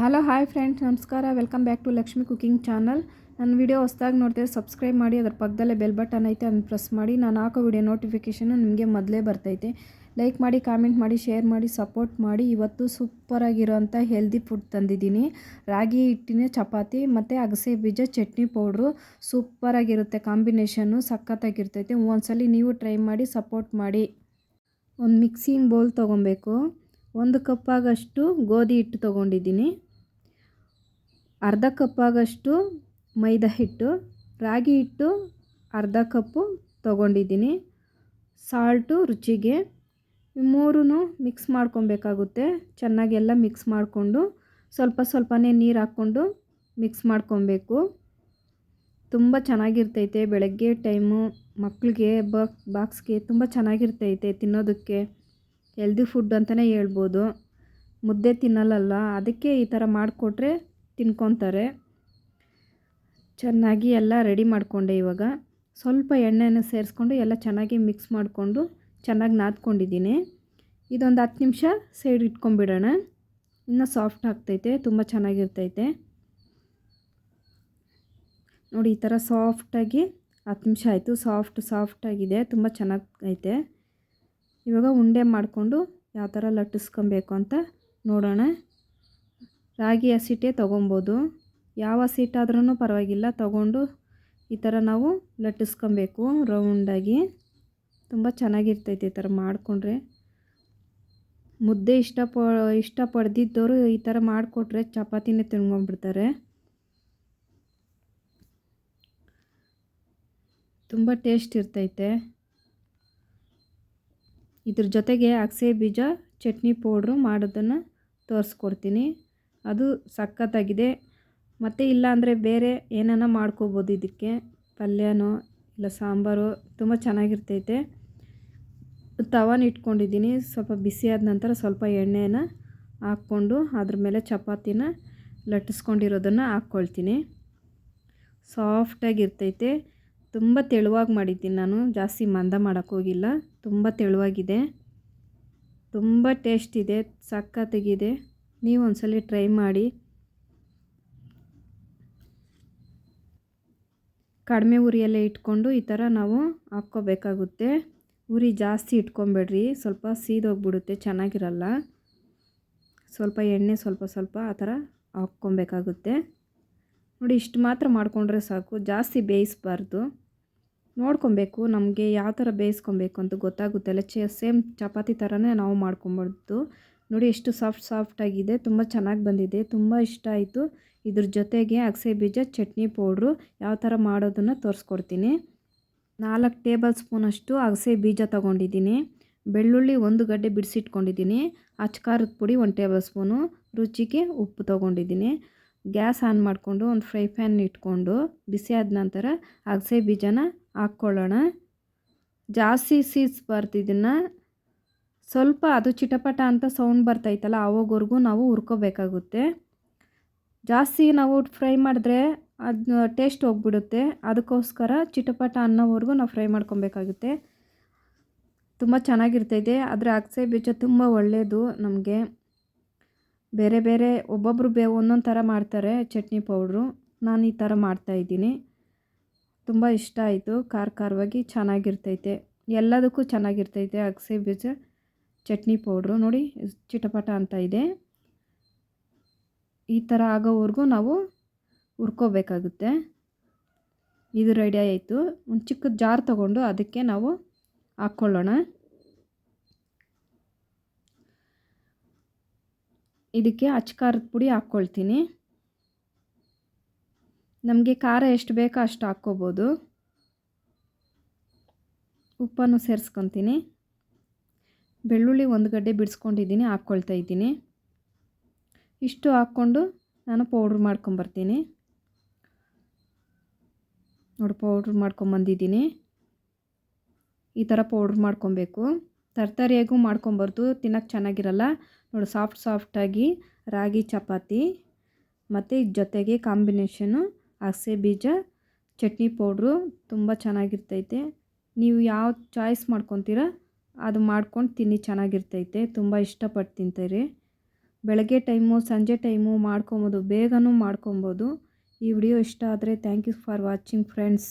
Hello, hi friends, ನಮಸ್ಕಾರ. Welcome back to Lakshmi cooking channel. ನನ್ನ video ಹೊಸ್ದಾಗಿ ನೋಡ್ತಿದ್ರೆ ಸಬ್ಸ್ಕ್ರೈಬ್ ಮಾಡಿ, ಅದ್ರ ಪಕ್ಕದಲ್ಲೇ ಬೆಲ್ ಬಟನ್ ಐತೆ, ಅದನ್ನು ಪ್ರೆಸ್ ಮಾಡಿ. ನಾನು ಹಾಕೋ ವಿಡಿಯೋ ನೋಟಿಫಿಕೇಷನು ನಿಮಗೆ ಮೊದಲೇ ಬರ್ತೈತೆ. ಲೈಕ್ ಮಾಡಿ, ಕಾಮೆಂಟ್ ಮಾಡಿ, ಶೇರ್ ಮಾಡಿ, ಸಪೋರ್ಟ್ ಮಾಡಿ. ಇವತ್ತು ಸೂಪರಾಗಿರೋಂಥ ಹೆಲ್ದಿ ಫುಡ್ ತಂದಿದ್ದೀನಿ. ರಾಗಿ, ಹಿಟ್ಟಿನ ಚಪಾತಿ ಮತ್ತು ಅಗಸೆ ಬೀಜ, ಚಟ್ನಿ ಪೌಡ್ರು. ಸೂಪರಾಗಿರುತ್ತೆ ಕಾಂಬಿನೇಷನ್ನು, ಸಖತ್ತಾಗಿರ್ತೈತೆ. ಒಂದ್ಸಲಿ ನೀವು ಟ್ರೈ ಮಾಡಿ, ಸಪೋರ್ಟ್ ಮಾಡಿ. ಒಂದು ಮಿಕ್ಸಿಂಗ್ ಬೌಲ್ ತೊಗೊಬೇಕು. ಒಂದು ಕಪ್ಪಾಗಷ್ಟು ಗೋಧಿ ಹಿಟ್ಟು ತೊಗೊಂಡಿದ್ದೀನಿ. ಅರ್ಧ ಕಪ್ಪಾಗಷ್ಟು ಮೈದಾ ಹಿಟ್ಟು, ರಾಗಿ ಹಿಟ್ಟು ಅರ್ಧ ಕಪ್ಪು ತೊಗೊಂಡಿದ್ದೀನಿ. ಸಾಲ್ಟು ರುಚಿಗೆ. ಮೂರೂ ಮಿಕ್ಸ್ ಮಾಡ್ಕೊಬೇಕಾಗುತ್ತೆ. ಚೆನ್ನಾಗೆಲ್ಲ ಮಿಕ್ಸ್ ಮಾಡಿಕೊಂಡು ಸ್ವಲ್ಪ ಸ್ವಲ್ಪನೇ ನೀರು ಹಾಕ್ಕೊಂಡು ಮಿಕ್ಸ್ ಮಾಡ್ಕೊಬೇಕು. ತುಂಬ ಚೆನ್ನಾಗಿರ್ತೈತೆ ಬೆಳಗ್ಗೆ ಟೈಮು. ಮಕ್ಕಳಿಗೆ ಬಾಕ್ಸ್ಗೆ ತುಂಬ ಚೆನ್ನಾಗಿರ್ತೈತೆ ತಿನ್ನೋದಕ್ಕೆ. ಹೆಲ್ದಿ ಫುಡ್ ಅಂತಲೇ ಹೇಳ್ಬೋದು. ಮುದ್ದೆ ತಿನ್ನಲ್ಲಲ್ಲ, ಅದಕ್ಕೆ ಈ ಥರ ಮಾಡಿಕೊಟ್ರೆ ತಿನ್ಕೊತಾರೆ. ಚೆನ್ನಾಗಿ ಎಲ್ಲ ರೆಡಿ ಮಾಡಿಕೊಂಡೆ ಇವಾಗ. ಸ್ವಲ್ಪ ಎಣ್ಣೆನ ಸೇರಿಸ್ಕೊಂಡು ಎಲ್ಲ ಚೆನ್ನಾಗಿ ಮಿಕ್ಸ್ ಮಾಡಿಕೊಂಡು ಚೆನ್ನಾಗಿ ನಾದ್ಕೊಂಡಿದ್ದೀನಿ. ಇದೊಂದು ಹತ್ತು ನಿಮಿಷ ಸೈಡ್ ಇಟ್ಕೊಂಬಿಡೋಣ ಇನ್ನೂ ಸಾಫ್ಟ್ ಆಗ್ತೈತೆ, ತುಂಬ ಚೆನ್ನಾಗಿರ್ತೈತೆ. ನೋಡಿ, ಈ ಥರ ಸಾಫ್ಟಾಗಿ ಹತ್ತು ನಿಮಿಷ ಆಯಿತು. ಸಾಫ್ಟ್ ಸಾಫ್ಟಾಗಿದೆ ತುಂಬ ಚೆನ್ನಾಗೈತೆ. ಇವಾಗ ಉಂಡೆ ಮಾಡಿಕೊಂಡು ಯಾವ ಥರ ಲಟ್ಟಿಸ್ಕೊಬೇಕು ಅಂತ ನೋಡೋಣ. ರಾಗಿ ಹಸಿಟ್ಟೇ ತೊಗೊಬೋದು. ಯಾವ ಹಸಿಟ್ಟಾದ್ರೂ ಪರವಾಗಿಲ್ಲ. ತೊಗೊಂಡು ಈ ಥರ ನಾವು ಲಟ್ಟಿಸ್ಕೊಬೇಕು ರೌಂಡಾಗಿ ತುಂಬ ಚೆನ್ನಾಗಿರ್ತೈತೆ ಈ ಥರ ಮಾಡಿಕೊಂಡ್ರೆ. ಮುದ್ದೆ ಇಷ್ಟಪ ಇಷ್ಟಪಡ್ದಿದ್ದವರು ಈ ಥರ ಮಾಡಿಕೊಟ್ರೆ ಚಪಾತಿನೇ ತಿನ್ಕೊಂಡ್ಬಿಡ್ತಾರೆ ತುಂಬ ಟೇಸ್ಟ್ ಇರ್ತೈತೆ. ಇದ್ರ ಜೊತೆಗೆ ಅಗಸೆ ಬೀಜ, ಚಟ್ನಿ ಪೌಡ್ರು ಮಾಡೋದನ್ನು ತೋರಿಸ್ಕೊಡ್ತೀನಿ. ಅದು ಸಖತ್ತಾಗಿದೆ. ಮತ್ತು ಇಲ್ಲಾಂದರೆ ಬೇರೆ ಏನನ್ನ ಮಾಡ್ಕೋಬೋದು ಇದಕ್ಕೆ? ಪಲ್ಯನೋ ಇಲ್ಲ ಸಾಂಬಾರು? ತುಂಬ ಚೆನ್ನಾಗಿರ್ತೈತೆ. ತವಾನ ಇಟ್ಕೊಂಡಿದ್ದೀನಿ. ಸ್ವಲ್ಪ ಬಿಸಿಯಾದ ನಂತರ ಸ್ವಲ್ಪ ಎಣ್ಣೆನ ಹಾಕ್ಕೊಂಡು ಅದ್ರ ಮೇಲೆ ಚಪಾತಿನ ಲಟ್ಟಿಸ್ಕೊಂಡಿರೋದನ್ನು ಹಾಕ್ಕೊಳ್ತೀನಿ. ಸಾಫ್ಟಾಗಿರ್ತೈತೆ. ತುಂಬ ತೆಳುವಾಗಿ ಮಾಡಿದ್ದೀನಿ ನಾನು. ಜಾಸ್ತಿ ಮಂದ ಮಾಡೋಕ್ಕೋಗಿಲ್ಲ ತುಂಬ ತೆಳುವಾಗಿದೆ. ತುಂಬ ಟೇಸ್ಟ್ ಇದೆ. ಸಖತ್ತಾಗಿದೆ. ನೀವು ಒಂದ್ಸಲ ಟ್ರೈ ಮಾಡಿ. ಕಡಿಮೆ ಉರಿಯಲ್ಲೇ ಇಟ್ಕೊಂಡು ಈ ಥರ ನಾವು ಹಾಕ್ಕೋಬೇಕಾಗುತ್ತೆ. ಉರಿ ಜಾಸ್ತಿ ಇಟ್ಕೊಬೇಡ್ರಿ, ಸ್ವಲ್ಪ ಸೀದೋಗ್ಬಿಡುತ್ತೆ ಚೆನ್ನಾಗಿರಲ್ಲ. ಸ್ವಲ್ಪ ಎಣ್ಣೆ ಸ್ವಲ್ಪ ಸ್ವಲ್ಪ ಆ ಥರ ಹಾಕ್ಕೊಬೇಕಾಗುತ್ತೆ. ನೋಡಿ, ಇಷ್ಟು ಮಾತ್ರ ಮಾಡಿಕೊಂಡ್ರೆ ಸಾಕು, ಜಾಸ್ತಿ ಬೇಯಿಸ್ಬಾರ್ದು. ನೋಡ್ಕೊಬೇಕು, ನಮಗೆ ಯಾವ ಥರ ಬೇಯಿಸ್ಕೊಬೇಕು ಅಂತ ಗೊತ್ತಾಗುತ್ತೆ. ಅಲ್ಲ ಸೇಮ್ ಚಪಾತಿ ಥರನೇ ನಾವು ಮಾಡ್ಕೊಬಾರ್ದು ನೋಡಿ ಎಷ್ಟು ಸಾಫ್ಟ್ ಸಾಫ್ಟಾಗಿದೆ ತುಂಬ ಚೆನ್ನಾಗಿ ಬಂದಿದೆ, ತುಂಬ ಇಷ್ಟ ಆಯಿತು. ಇದ್ರ ಜೊತೆಗೆ ಅಗಸೆ ಬೀಜ, ಚಟ್ನಿ ಪೌಡ್ರು, ಯಾವ ಥರ ಮಾಡೋದನ್ನು ತೋರಿಸ್ಕೊಡ್ತೀನಿ. ನಾಲ್ಕು ಟೇಬಲ್ ಸ್ಪೂನಷ್ಟು ಅಗಸೆ ಬೀಜ ತೊಗೊಂಡಿದ್ದೀನಿ. ಬೆಳ್ಳುಳ್ಳಿ ಒಂದು ಗಡ್ಡೆ ಬಿಡಿಸಿಟ್ಕೊಂಡಿದ್ದೀನಿ. ಅಚ್ಕಾರದ ಪುಡಿ ಒಂದು ಟೇಬಲ್ ಸ್ಪೂನು. ರುಚಿಗೆ ಉಪ್ಪು ತೊಗೊಂಡಿದ್ದೀನಿ. ಗ್ಯಾಸ್ ಆನ್ ಮಾಡಿಕೊಂಡು ಒಂದು ಫ್ರೈ ಪ್ಯಾನ್ ಇಟ್ಕೊಂಡು ಬಿಸಿ ಆದ ನಂತರ ಅಗಸೆ ಬೀಜನ ಹಾಕ್ಕೊಳ್ಳೋಣ. ಜಾಸ್ತಿ ಸೀಡ್ಸ್ ಇದನ್ನು ಸ್ವಲ್ಪ ಅದು ಚಿಟಪಟ ಅಂತ ಸೌಂಡ್ ಬರ್ತೈತಲ್ಲ ಆವಾಗವರೆಗೂ ನಾವು ಹುರ್ಕೋಬೇಕಾಗುತ್ತೆ. ಜಾಸ್ತಿ ನಾವು ಫ್ರೈ ಮಾಡಿದ್ರೆ ಅದು ಟೇಸ್ಟ್ ಹೋಗ್ಬಿಡುತ್ತೆ. ಅದಕ್ಕೋಸ್ಕರ ಚಿಟಪಟ ಅನ್ನೋವರೆಗೂ ನಾವು ಫ್ರೈ ಮಾಡ್ಕೊಬೇಕಾಗುತ್ತೆ. ತುಂಬ ಚೆನ್ನಾಗಿರ್ತೈತೆ, ಆದರೆ ಅಗಸೆ ಬೀಜ ತುಂಬ ಒಳ್ಳೆಯದು ನಮಗೆ. ಬೇರೆ ಬೇರೆ ಒಬ್ಬೊಬ್ಬರು ಬೇ, ಒಂದೊಂದು ಥರ ಮಾಡ್ತಾರೆ ಚಟ್ನಿ ಪೌಡ್ರು. ನಾನು ಈ ಥರ ಮಾಡ್ತಾಯಿದ್ದೀನಿ ತುಂಬ ಇಷ್ಟ ಆಯಿತು ಖಾರ ಖಾರವಾಗಿ ಚೆನ್ನಾಗಿರ್ತೈತೆ. ಎಲ್ಲದಕ್ಕೂ ಚೆನ್ನಾಗಿರ್ತೈತೆ ಅಗಸೆ ಬೀಜ. ಚಟ್ನಿ ಪೌಡ್ರು ನೋಡಿ ಚಿಟಪಟ ಅಂತ ಇದೆ. ಈ ಥರ ಆಗೋವರೆಗೂ ನಾವು ಹುರ್ಕೋಬೇಕಾಗುತ್ತೆ. ಇದು ರೆಡಿ ಆಯಿತು. ಒಂದು ಚಿಕ್ಕ ಜಾರ್ ತಗೊಂಡು ಅದಕ್ಕೆ ನಾವು ಹಾಕ್ಕೊಳ್ಳೋಣ. ಇದಕ್ಕೆ ಅಚ್ಕಾರದ ಪುಡಿ ಹಾಕ್ಕೊಳ್ತೀನಿ. ನಮಗೆ ಖಾರ ಎಷ್ಟು ಬೇಕೋ ಅಷ್ಟು ಹಾಕ್ಕೋಬೋದು. ಉಪ್ಪನ್ನು ಸೇರಿಸ್ಕೊತೀನಿ. ಬೆಳ್ಳುಳ್ಳಿ ಒಂದು ಗಡ್ಡೆ ಬಿಡಿಸ್ಕೊಂಡಿದ್ದೀನಿ, ಹಾಕ್ಕೊಳ್ತಾ ಇದ್ದೀನಿ. ಇಷ್ಟು ಹಾಕ್ಕೊಂಡು ನಾನು ಪೌಡ್ರ್ ಮಾಡ್ಕೊಂಬರ್ತೀನಿ. ನೋಡಿ ಪೌಡ್ರ್ ಮಾಡ್ಕೊಂಬಂದಿದ್ದೀನಿ. ಈ ಥರ ಪೌಡ್ರ್ ಮಾಡ್ಕೊಬೇಕು. ತರಕಾರಿಯಾಗೂ ಮಾಡ್ಕೊಬಾರ್ದು, ತಿನ್ನೋಕ್ಕೆ ಚೆನ್ನಾಗಿರಲ್ಲ. ನೋಡಿ ಸಾಫ್ಟ್ ಸಾಫ್ಟಾಗಿ ರಾಗಿ ಚಪಾತಿ ಮತ್ತು ಜೊತೆಗೆ ಕಾಂಬಿನೇಷನು ಹಸೆ ಬೀಜ, ಚಟ್ನಿ ಪೌಡ್ರು ತುಂಬ ಚೆನ್ನಾಗಿರ್ತೈತೆ. ನೀವು ಯಾವ ಚಾಯ್ಸ್ ಮಾಡ್ಕೊತೀರ ಅದು ಮಾಡ್ಕೊಂಡು ತಿನ್ನಿ, ಚೆನ್ನಾಗಿರ್ತೈತೆ. ತುಂಬ ಇಷ್ಟಪಟ್ಟು ತಿಂತೀರಿ. ಬೆಳಗ್ಗೆ ಟೈಮು, ಸಂಜೆ ಟೈಮು ಮಾಡ್ಕೊಬೋದು, ಬೇಗನೂ ಮಾಡ್ಕೊಬೋದು. ಈ ವಿಡಿಯೋ ಇಷ್ಟ ಆದರೆ thank you for watching friends